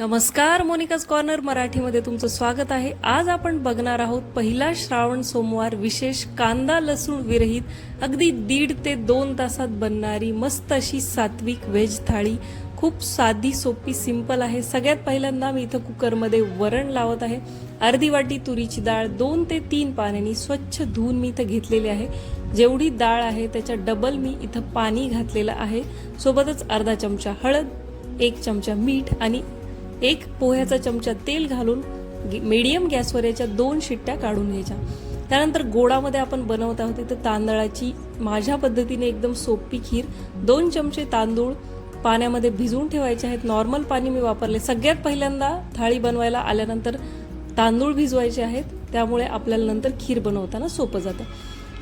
नमस्कार Monika's corner मराठीमध्ये तुमचं स्वागत आहे. आज आपण बघणार आहोत पहिला श्रावण सोमवार विशेष कांदा लसूण विरहित अगदी दीड ते दोन तासात बनणारी मस्त अशी सात्विक व्हेज थाळी. खूप साधी सोपी सिंपल आहे. सगळ्यात पहिल्यांदा मी इथं कुकरमध्ये वरण लावत आहे. अर्धी वाटी तुरीची डाळ दोन ते तीन पाण्याने स्वच्छ धुवून मी इथं घेतलेली आहे. जेवढी डाळ आहे त्याच्या डबल मी इथं पाणी घातलेलं आहे. सोबतच अर्धा चमचा हळद एक चमचा मीठ आणि एक पोह्याचा चमचा तेल घालून मीडियम गॅसवर याच्या दोन शिट्ट्या काढून घ्यायच्या. त्यानंतर गोडामध्ये आपण बनवत आहोत इथं तांदळाची माझ्या पद्धतीने एकदम सोपी खीर दोन चमचे तांदूळ पाण्यामध्ये भिजवून ठेवायचे आहेत. नॉर्मल पाणी मी वापरले. सगळ्यात पहिल्यांदा थाळी बनवायला आल्यानंतर तांदूळ भिजवायचे आहेत. त्यामुळे आपल्याला नंतर खीर बनवताना सोपं जातं.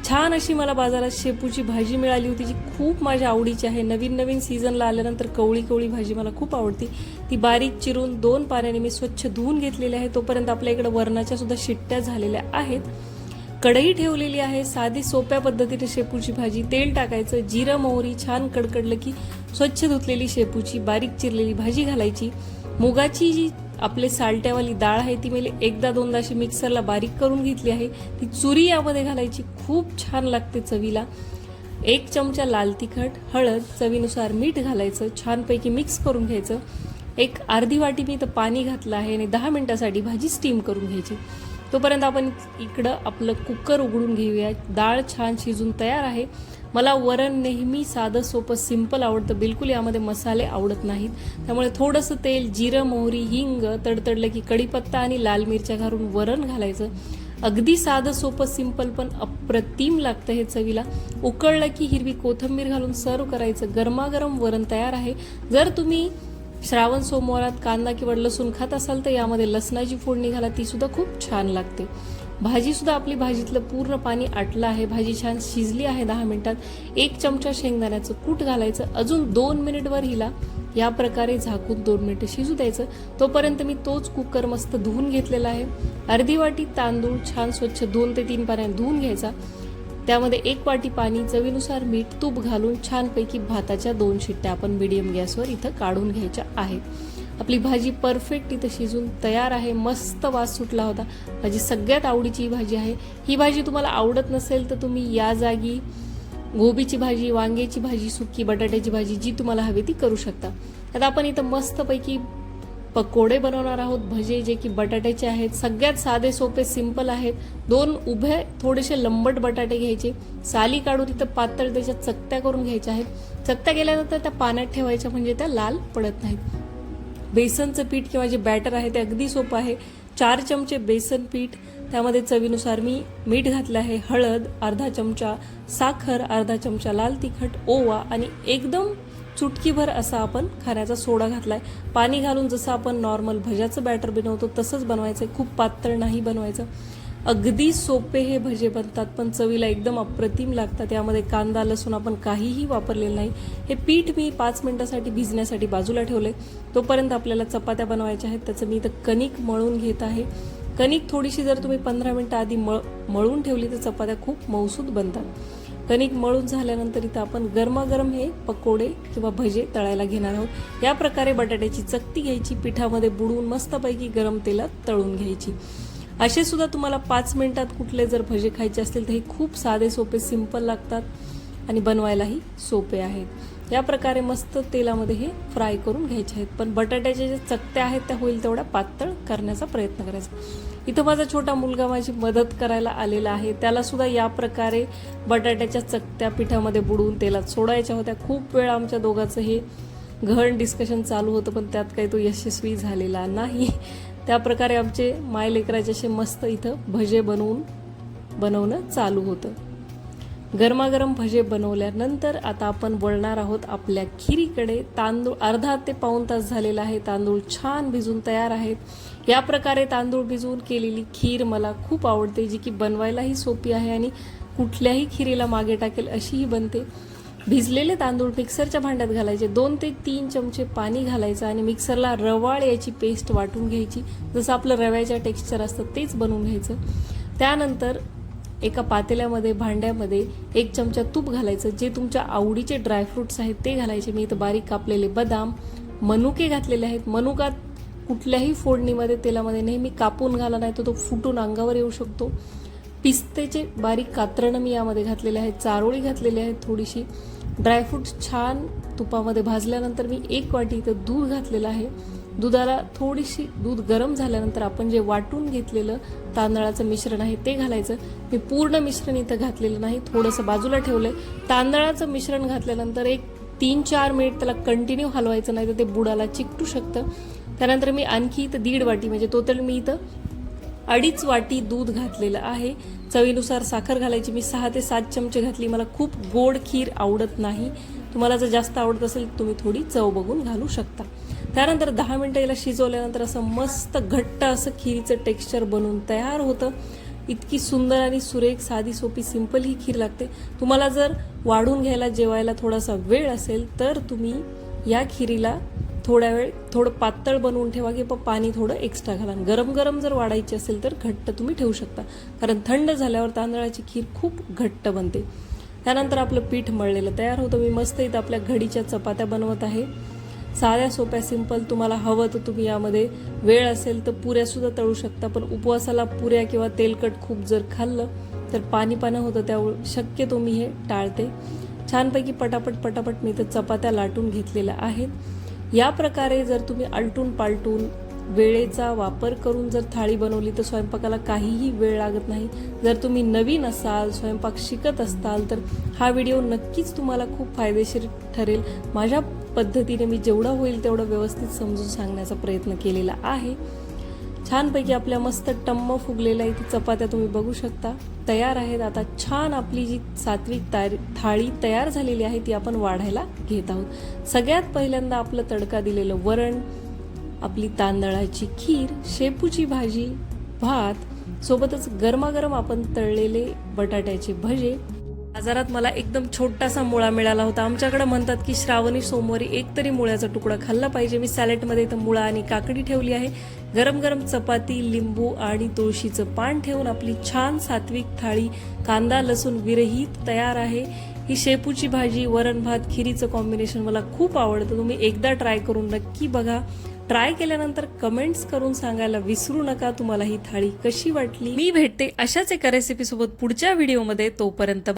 छान अशी मला बाजारात शेपूची भाजी मिळाली होती जी खूप माझ्या आवडीची आहे. नवीन नवीन सीझनला आल्यानंतर कवळी कवळी भाजी मला खूप आवडती. ती बारीक चिरून दोन पाण्याने मी स्वच्छ धुवून घेतलेली आहे. तोपर्यंत आपल्या इकडे वरणाच्या सुद्धा शिट्ट्या झालेल्या आहेत. कढई ठेवलेली आहे साधी सोप्या पद्धतीने शेपूची भाजी. तेल टाकायचं जिरं मोहरी छान कडकडलं की स्वच्छ धुतलेली शेपूची बारीक चिरलेली भाजी घालायची. मुगाची जी आपले सालट्यावाली डाळ आहे ती मी एकदा दोनदा अशी मिक्सरला बारीक करून घेतली आहे. ती चुरी यामध्ये घालायची खूप छान लागते चवीला. एक चमचा लाल तिखट हळद चवीनुसार मीठ घालायचं छानपैकी मिक्स करून घ्यायचं. एक अर्धी वाटी मी तर पाणी घातलं आहे आणि दहा मिनटासाठी भाजी स्टीम करून घ्यायची. तोपर्यंत आपण इकडं आपलं कुकर उघडून घेऊया. डाळ छान शिजून तयार आहे. मला वरण नेहमी साधं सोपं सिंपल आवडतं. बिलकुल यामध्ये मसाले आवडत नाहीत. त्यामुळे थोडंसं तेल जिरं मोहरी हिंग तडतडलं की कढीपत्ता आणि लाल मिरच्या घालून वरण घालायचं. अगदी साधं सोपं सिंपल पण अप्रतिम लागतं हे चवीला. उकळलं की हिरवी कोथिंबीर घालून सर्व करायचं. गरमागरम वरण तयार आहे. जर तुम्ही श्रावण सोमवारात कांदा किंवा लसूण खात असाल तर यामध्ये लसणाची फोडणी घाला. ती सुद्धा खूप छान लागते. भाजीसुद्धा आपली भाजीतलं पूर्ण पाणी आटलं आहे. भाजी छान शिजली आहे दहा मिनिटात. एक चमचा शेंगदाण्याचं कूट घालायचं. अजून दोन मिनिटवर हिला या प्रकारे झाकून दोन मिनिटं शिजू द्यायचं. तोपर्यंत मी तोच कुकर मस्त धुवून घेतलेला आहे. अर्धी वाटी तांदूळ छान स्वच्छ दोन ते तीन पाण्यात धुवून घ्यायचा. त्यामध्ये एक वाटी पाणी चवीनुसार मीठ तूप घालून छानपैकी भाताच्या दोन शिट्ट्या आपण मिडियम गॅसवर इथं काढून घ्यायच्या आहेत. आपली भाजी परफेक्ट इथं शिजून तयार आहे. मस्त वास सुटला होता. माझी सगळ्यात आवडीची ही भाजी आहे. ही भाजी तुम्हाला आवडत नसेल तर तुम्ही या जागी गोबीची भाजी वांग्याची भाजी सुकी बटाट्याची भाजी जी तुम्हाला हवी ती करू शकता. आता आपण इथं मस्तपैकी पकोडे बनवणार आहोत. भजे जे की बटाट्याचे आहेत. सगळ्यात साधे सोपे सिंपल आहेत. दोन उभे थोडेसे लंबट बटाटे घ्यायचे. साली काढून तिथं पातळ त्याच्या चकत्या करून घ्यायच्या आहेत. चकत्या केल्यानंतर त्या पाण्यात ठेवायच्या म्हणजे त्या लाल पडत नाहीत. बेसनचं पीठ किंवा जे बॅटर आहे ते अगदी सोपं आहे. चार चमचे बेसन पीठ त्यामध्ये चवीनुसार मी मीठ घातलं आहे हळद अर्धा चमचा साखर अर्धा चमचा लाल तिखट ओवा आणि एकदम चुटकीभर असा आपण खाण्याचा सोडा घातला आहे पाणी घालून जसं आपण नॉर्मल भज्याचं बॅटर बनवतो तसंच बनवायचं आहे खूप पातळ नाही बनवायचं. अगदी सोपे हे भजे बनतात पण चवीला एकदम अप्रतिम लागतात. यामध्ये कांदा लसूण आपण काहीही वापरलेलं नाही. हे पीठ मी पाच मिनटासाठी भिजण्यासाठी बाजूला ठेवले तोपर्यंत आपल्याला चपात्या बनवायच्या आहेत. त्याचं मी इथं कणिक मळून घेत आहे. कणिक थोडीशी जर तुम्ही पंधरा मिनटं आधी मळ मळून ठेवली तर चपात्या खूप मौसूद बनतात. कणिक मळून झाल्यानंतर इथं आपण गरमागरम हे पकोडे किंवा भजे तळायला घेणार आहोत. या प्रकारे बटाट्याची चकती घ्यायची पिठामध्ये बुडवून मस्तपैकी गरम तेलात तळून घ्यायची. असे सुद्धा तुम्हाला पाच मिनिटात कुठले जर भजे खायचे असतील तर हे खूप साधे सोपे सिंपल लागतात आणि बनवायलाही सोपे आहेत. या प्रकारे मस्त तेलामध्ये हे फ्राय करून घ्यायचे आहेत. पण बटाट्याच्या ज्या चकत्या आहेत त्या होईल तेवढ्या पातळ करण्याचा प्रयत्न करायचा. इथं माझा छोटा मुलगा माझी मदत करायला आलेला आहे. त्याला सुद्धा या प्रकारे बटाट्याच्या चकत्या पिठामध्ये बुडवून तेलात सोडायच्या होत्या. खूप वेळा आमच्या दोघांचं हे घण डिस्कशन चालू होतं पण त्यात काही तो यशस्वी झालेला नाही. त्या प्रकारे आमचे माय लेकराचे असे मस्त इथं भजे बनवून बनवणं चालू होतं. गरमागरम भजे बनवल्यानंतर आता आपण वळणार आहोत आपल्या खिरीकडे. तांदूळ अर्धा ते पाऊण तास झालेला आहे. तांदूळ छान भिजून तयार आहेत. या प्रकारे तांदूळ भिजवून केलेली खीर मला खूप आवडते जी की बनवायलाही सोपी आहे आणि कुठल्याही खिरीला मागे टाकेल अशीही बनते. भिजलेले तांदूळ मिक्सरच्या भांड्यात घालायचे. दोन ते तीन चमचे पाणी घालायचं आणि मिक्सरला रवाळ याची पेस्ट वाटून घ्यायची. जसं आपलं रव्याच्या टेक्स्चर असतं तेच बनवून घ्यायचं. त्यानंतर एका पातेल्यामध्ये भांड्यामध्ये एक चमचा तूप घालायचं. जे तुमच्या आवडीचे ड्रायफ्रुट्स आहेत ते घालायचे. मी इथं बारीक कापलेले बदाम मनुके घातलेले आहेत. मनुका कुठल्याही फोडणीमध्ये तेलामध्ये नेहमी कापून घाला नाही तर तो फुटून अंगावर येऊ शकतो. पिस्तेचे बारीक कातरणं मी यामध्ये घातलेले आहेत चारोळी घातलेली आहे थोडीशी. ड्रायफ्रूट्स छान तुपामध्ये भाजल्यानंतर मी एक वाटी इथं दूध घातलेलं आहे. दुधाला थोडीशी दूध गरम झाल्यानंतर आपण जे वाटून घेतलेलं तांदळाचं मिश्रण आहे ते घालायचं. मी पूर्ण मिश्रण इथं घातलेलं नाही थोडंसं बाजूला ठेवलंय. तांदळाचं मिश्रण घातल्यानंतर एक तीन चार मिनिट त्याला कंटिन्यू हलवायचं नाही तर ते बुडाला चिकटू शकतं. त्यानंतर मी आणखी इथं दीड वाटी म्हणजे टोटल मी इथं अडीच वाटी दूध घातलेलं आहे. चवीनुसार साखर घालायची. मी सहा ते सात चमचे घातली. मला खूप गोड खीर आवडत नाही. तुम्हाला जर जास्त आवडत असेल तुम्ही थोडी चव बघून घालू शकता. त्यानंतर दहा मिनटं याला शिजवल्यानंतर असं मस्त घट्ट असं खिरीचं टेक्स्चर बनून तयार होतं. इतकी सुंदर आणि सुरेख साधी सोपी सिंपल ही खीर लागते. तुम्हाला जर वाढून घ्यायला जेवायला थोडासा वेळ असेल तर तुम्ही या खिरीला थोड्या वेळ थोडं पातळ बनवून ठेवा की पाणी थोडं एक्स्ट्रा घाला. गरम गरम जर वाढायची असेल तर घट्ट तुम्ही ठेवू शकता. कारण थंड झाल्यावर तांदळाची खीर खूप घट्ट बनते. त्यानंतर आपलं पीठ मळलेलं तयार होतं. मी मस्त इथं आपल्या घडीच्या चपात्या बनवत आहे. साध्या सोप्या सिंपल तुम्हाला हवं तर तुम्ही यामध्ये वेळ असेल तर पुऱ्यासुद्धा तळू शकता. पण उपवासाला पुऱ्या किंवा तेलकट खूप जर खाल्लं तर पाणी पानं होतं त्यामुळे शक्यतो मी हे टाळते. छानपैकी पटापट पटापट मी तर चपात्या लाटून घेतलेल्या आहेत. या प्रकारे जर तुम्ही आलटून पालटून वेळेचा वापर करून जर थाळी बनवली तर स्वयंपाकाला काहीही वेळ लागत नाही. जर तुम्ही नवीन असाल स्वयंपाक शिकत असाल तर हा व्हिडिओ नक्कीच तुम्हाला खूप फायदेशीर ठरेल. माझ्या पद्धतीने मी जेवढं होईल तेवढं व्यवस्थित समजून सांगण्याचा प्रयत्न केलेला आहे. छानपैकी आपल्या मस्त टम्म फुगलेल्या इथे चपात्या तुम्ही बघू शकता. तयार आहेत. आता छान आपली जी सात्विक तारी थाळी तयार झालेली आहे ती आपण वाढायला घेत आहोत. सगळ्यात पहिल्यांदा आपलं तडका दिलेलं वरण आपली तांदळाची खीर शेपूची भाजी भात सोबतच गरमागरम आपण तळलेले बटाट्याचे भजे बाजारात मला एकदम छोटासा मुळा मिळाला होता. आमच्याकडे म्हणतात की श्रावणी सोमवारी एक तरी मुळ्याचा तुकडा खाल्ला पाहिजे. मी सॅलेडमध्ये इथं मुळा आणि काकडी ठेवली आहे. गरम गरम चपाती लिंबू आणि तुळशीचं पान ठेवून आपली छान सात्विक थाळी कांदा लसूण विरहित तयार आहे. ही शेपूची भाजी वरण भात खिरीचं कॉम्बिनेशन मला खूप आवडतं. तुम्ही एकदा ट्राय करून नक्की बघा. ट्राय केल्यानंतर कमेंट्स करून सांगायला विसरू नका. तुम्हाला ही थाळी कशी वाटली? मी भेटते अशाच एका रेसिपी सोबत पुढच्या व्हिडिओमध्ये तोपर्यंत